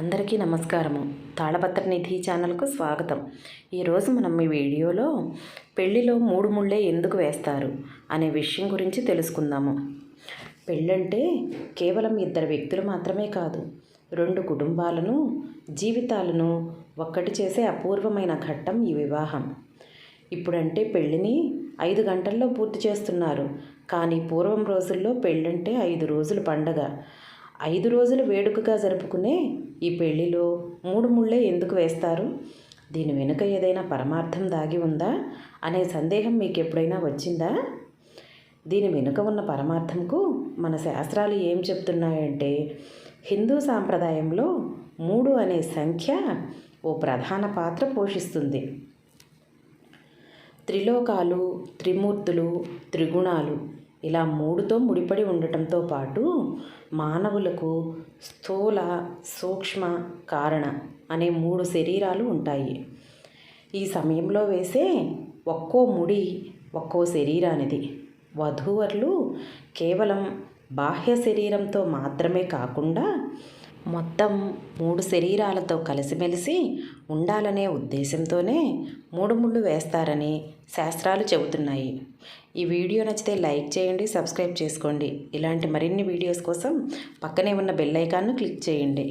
అందరికీ నమస్కారము. తాళపత్ర నిధి ఛానల్కు స్వాగతం. ఈరోజు మనం ఈ వీడియోలో పెళ్ళిలో మూడు ముళ్ళే ఎందుకు వేస్తారు అనే విషయం గురించి తెలుసుకుందాము. పెళ్ళంటే కేవలం ఇద్దరు వ్యక్తులు మాత్రమే కాదు రెండు కుటుంబాలను జీవితాలను ఒక్కటి చేసే అపూర్వమైన ఘట్టం ఈ వివాహం. ఇప్పుడంటే పెళ్ళిని ఐదు గంటల్లో పూర్తి చేస్తున్నారు. కానీ పూర్వం రోజుల్లో పెళ్ళంటే ఐదు రోజులు పండగ. ఐదు రోజులు వేడుకగా జరుపుకునే ఈ పెళ్ళిలో మూడు ముళ్ళే ఎందుకు వేస్తారు? దీని వెనుక ఏదైనా పరమార్థం దాగి ఉందా? అనే సందేహం మీకు ఎప్పుడైనా వచ్చిందా? దీని వెనుక ఉన్న పరమార్థంకు మన శాస్త్రాలు ఏం చెప్తున్నాయంటే హిందూ సాంప్రదాయంలో మూడు అనే సంఖ్య ఓ ప్రధాన పాత్ర పోషిస్తుంది. త్రిలోకాలు త్రిమూర్తులు త్రిగుణాలు ఇలా మూడుతో ముడిపడి ఉండటంతో పాటు మానవులకు స్థూల సూక్ష్మ కారణ అనే మూడు శరీరాలు ఉంటాయి. ఈ సమయంలో వేసే ఒక్కో ముడి ఒక్కో శరీరానిది. వధూవరులు కేవలం బాహ్య శరీరంతో మాత్రమే కాకుండా మొత్తం మూడు శరీరాలతో కలిసిమెలిసి ఉండాలనే ఉద్దేశంతోనే మూడు ముళ్ళు వేస్తారని శాస్త్రాలు చెబుతున్నాయి. ఈ వీడియో నచ్చితే లైక్ చేయండి సబ్స్క్రైబ్ చేసుకోండి. ఇలాంటి మరిన్ని వీడియోస్ కోసం పక్కనే ఉన్న బెల్ ఐకాన్ను క్లిక్ చేయండి.